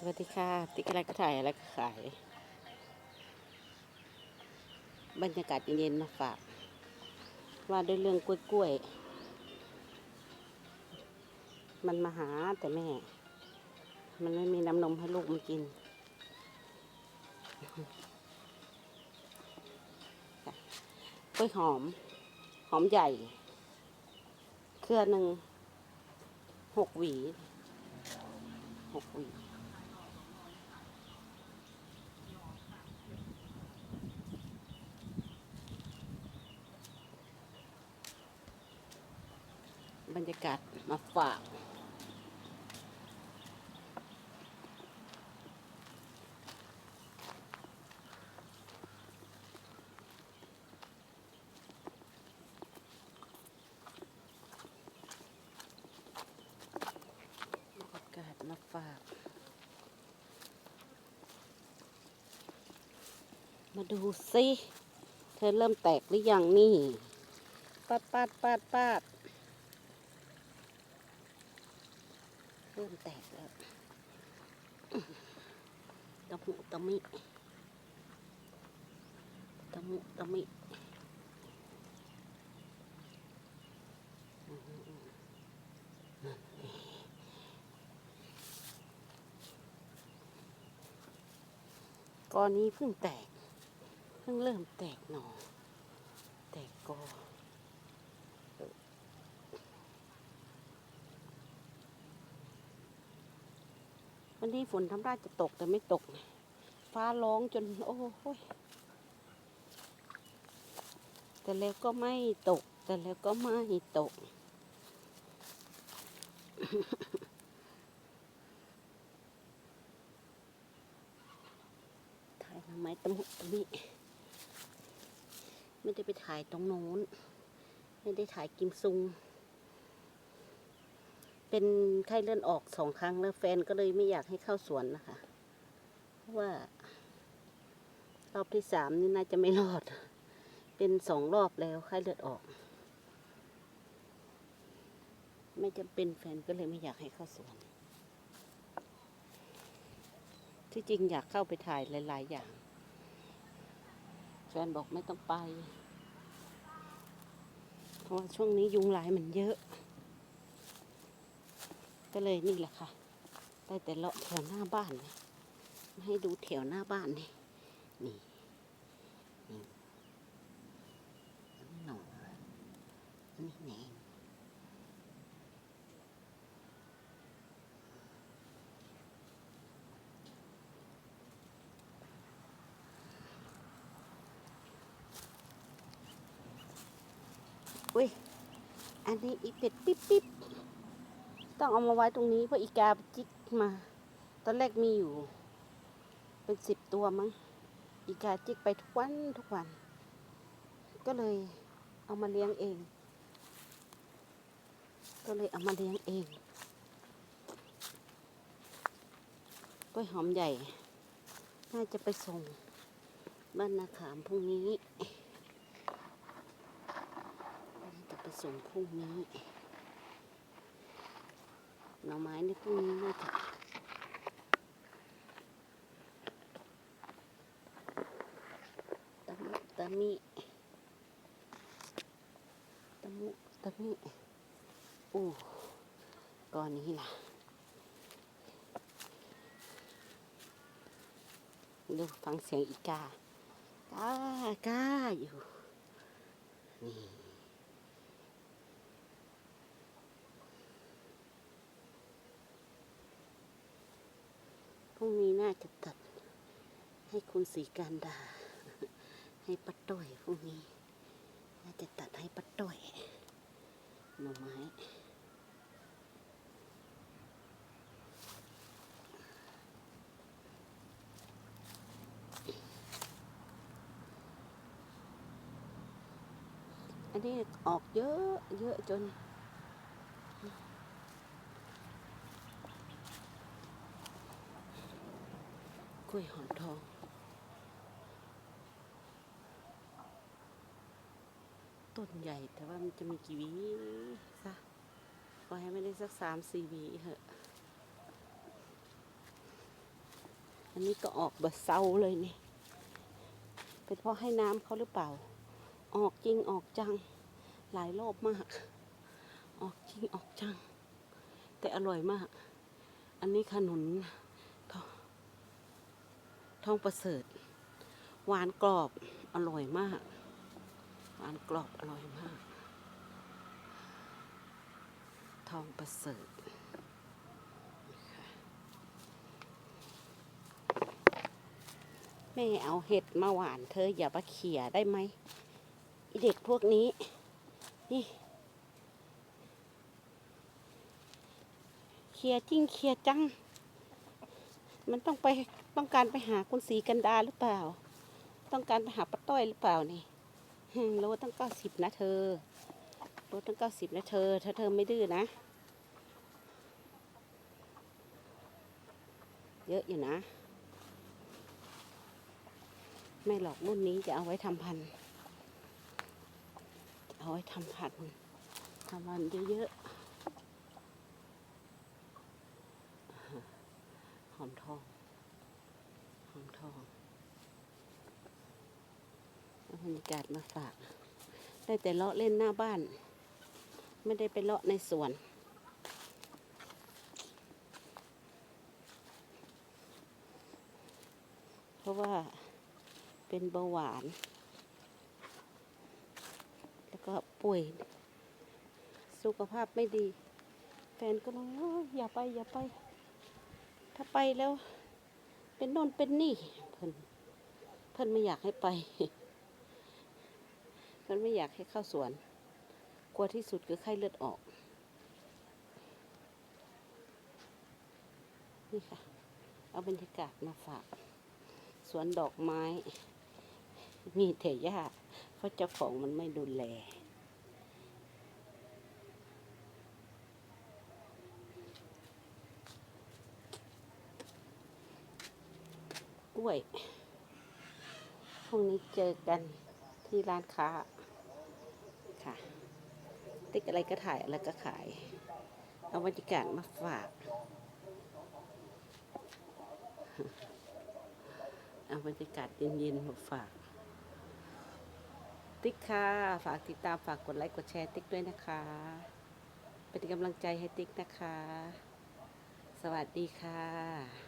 สวัสดีค่ะ ติ๊กอะไรก็ถ่ายอะไรก็ขาย บรรยากาศเย็นๆมาฝาก ว่าด้วยเรื่องกล้วยๆมันมาหาแต่แม่ มันไม่มีน้ำนมให้ลูกมันกิน กล้วยหอม หอมใหญ่ เครือหนึ่งหกหวีหกหวี บรรยากาศมาฝาก บรรยากาศมาฝาก มาดูสิ เธอเริ่มแตกหรือยังนี่ ปาดปาดปาดปาด เริ่มแตกแล้วตะมุตะมิตะมุตะมิก้อนนี้เพิ่งแตก เพิ่งเริ่มแตกหนอแตกกอ วันนี้ฝนทำราจะตกแต่ไม่ตก ฟ้าร้องจนโอ้โหยแต่แล้วก็ไม่ตก แต่แล้วก็ไม่ตก ถ่ายทำไมตะมุตะมิไม่ได้ไปถ่ายตรงโน้น ไม่ได้ถ่ายกิมซุง เป็นไข้เลื่อนออกสองครั้งแล้วแฟนก็เลยไม่อยากให้เข้าสวนนะคะ เพราะว่า รอบที่สามนี่น่าจะไม่รอด เป็นสองรอบแล้วไข้เลือดออก ไม่จำเป็นแฟนก็เลยไม่อยากให้เข้าสวน ที่จริงอยากเข้าไปถ่ายหลาย ๆ อย่าง แฟนบอกไม่ต้องไป เพราะว่าช่วงนี้ยุงลายมันเยอะ ก็เลยนี่แหละค่ะได้แต่เลาะแถวหน้าบ้านนี่มาให้ดูแถวหน้าบ้านนี่นี่นี่อันนี้หนอนอันนี้แหนงอุ้ยอันนี้อีเป็ดปิ๊บปิ๊บ ต้องเอามาไว้ตรงนี้เพราะอีกาจิกมา ตอนแรกมีอยู่ เป็นสิบตัวมั้ง อีกาจิกไปทุกวันทุกวัน ก็เลยเอามาเลี้ยงเอง ก็เลยเอามาเลี้ยงเองกล้วยหอมใหญ่ น่าจะไปส่งบ้านนาขามพรุ่งนี้น่าจะไปส่งพรุ่งนี้ หน่อไม้ในพวกนี้น่าจะตะมุตะมิตะมุตะมิโอ้ก้อนนี้นะดูฟังเสียงอีกากากาอยู่นี่ พรุ่งนี้น่าจะตัด ให้คุณสีการดา ให้ปัดต้อยพรุ่งนี้น่าจะตัดให้ปัดต้อยหน่อไม้อันนี้ออกเยอะเยอะจนกล้วยหอมทอง ต้นใหญ่ แต่ว่ามันจะมีกี่วีซะขอให้ไม่ได้สักสามสี่วีเหอะอันนี้ก็ออกบะเซาเลยนี่ เป็นเพราะให้น้ำเขาหรือเปล่า ออกจริงออกจัง หลายรอบมาก ออกจริงออกจัง แต่อร่อยมาก อันนี้ขนุนทองทองประเสริฐ หวานกรอบอร่อยมาก หวานกรอบอร่อยมาก ทองประเสริฐแม่เอาเห็ดมาหวานเธออย่ามาเขี่ยได้ไหมเด็กพวกนี้ นี่เขี่ยจริงเขี่ยจัง มันต้องไปต้องการไปหาคุณสีกันดาหรือเปล่า ต้องการไปหาป้าต้อยหรือเปล่านี่ โลตั้งเก้าสิบนะเธอ โลตั้งเก้าสิบนะเธอ ถ้าเธอไม่ดื้อนะ เยอะอยู่นะ ไม่หรอกรุ่นนี้จะเอาไว้ทำพันธุ์เอาไว้ทำพันธุ์ทำพันธุ์เยอะๆ หอมทอง หอมทอง บรรยากาศมาฝาก ได้แต่เลาะเล่นหน้าบ้าน ไม่ได้ไปเลาะในสวน เพราะว่าเป็นเบาหวาน แล้วก็ป่วย สุขภาพไม่ดี แฟนก็เลยโอ๊ยอย่าไปอย่าไป ถ้าไปแล้ว เป็นโนนเป็นนี่เพิ่นเพิ่นไม่อยากให้ไป เพิ่นไม่อยากให้เข้าสวน กลัวที่สุดคือไข้เลือดออก นี่ค่ะ เอาบรรยากาศมาฝาก สวนดอกไม้ มีแต่าเพราะเจ้าของมันไม่ดูแลกล้วยพรุ่งนี้เจอกันที่ร้านค้า ค่ะ ติ๊กอะไรก็ถ่ายอะไรก็ขาย เอาบรรยากาศมาฝาก เอาบรรยากาศเย็นๆมาฝาก ติ๊กค่ะ ฝากติดตามฝากกดไลค์กดแชร์ติ๊กด้วยนะคะ เป็นกำลังใจให้ติ๊กนะคะ สวัสดีค่ะ